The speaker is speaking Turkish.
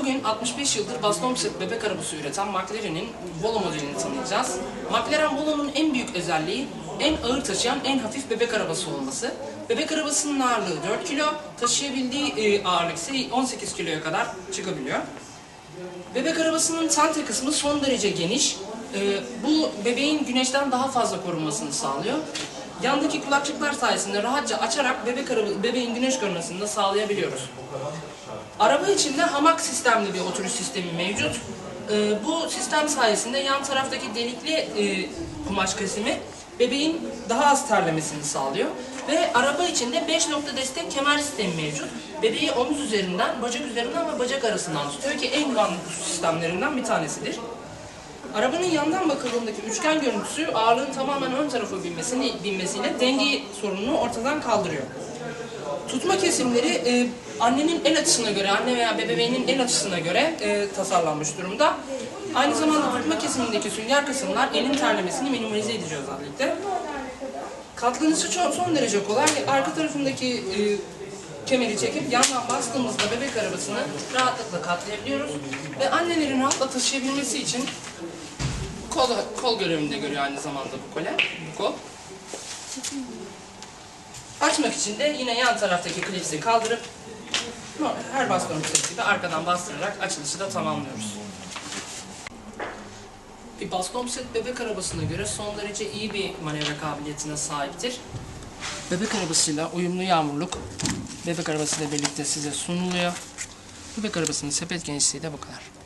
Bugün 65 yıldır baston bisiklet bebek arabası üreten McLaren'in Volo modelini tanıyacağız. McLaren Volo'nun en büyük özelliği en ağır taşıyan en hafif bebek arabası olması. Bebek arabasının ağırlığı 4 kilo, taşıyabildiği e, ağırlık ise 18 kiloya kadar çıkabiliyor. Bebek arabasının tente kısmı son derece geniş. Ee, bu bebeğin güneşten daha fazla korunmasını sağlıyor. Yandaki kulakçıklar sayesinde rahatça açarak bebek araba, bebeğin güneş görmesini de sağlayabiliyoruz. Araba içinde hamak sistemli bir oturuş sistemi mevcut. Ee, bu sistem sayesinde yan taraftaki delikli e, kumaş kesimi bebeğin daha az terlemesini sağlıyor. Ve araba içinde 5 nokta destek kemer sistemi mevcut. Bebeği omuz üzerinden, bacak üzerinden ve bacak arasından tutuyor ki en güvenli sistemlerinden bir tanesidir. Arabanın yandan bakıldığındaki üçgen görüntüsü ağırlığın tamamen ön tarafa binmesini, binmesiyle denge sorununu ortadan kaldırıyor. Tutma kesimleri e, annenin el açısına göre, anne veya bebeğinin el açısına göre e, tasarlanmış durumda. Aynı zamanda tutma kesimindeki sünger kısımlar elin terlemesini minimize edici özellikle. Katlanışı son derece kolay. Arka tarafındaki e, kemeri çekip yandan bastığımızda bebek arabasını rahatlıkla katlayabiliyoruz. Ve annelerin rahatla taşıyabilmesi için kol, kol görevini de görüyor aynı zamanda bu kole, bu kol. Açmak için de yine yan taraftaki klipsi kaldırıp her baston gibi arkadan bastırarak açılışı da tamamlıyoruz. Bir baston bisiklet bebek arabasına göre son derece iyi bir manevra kabiliyetine sahiptir. Bebek arabasıyla uyumlu yağmurluk bebek arabasıyla birlikte size sunuluyor. Bebek arabasının sepet genişliği de bu kadar.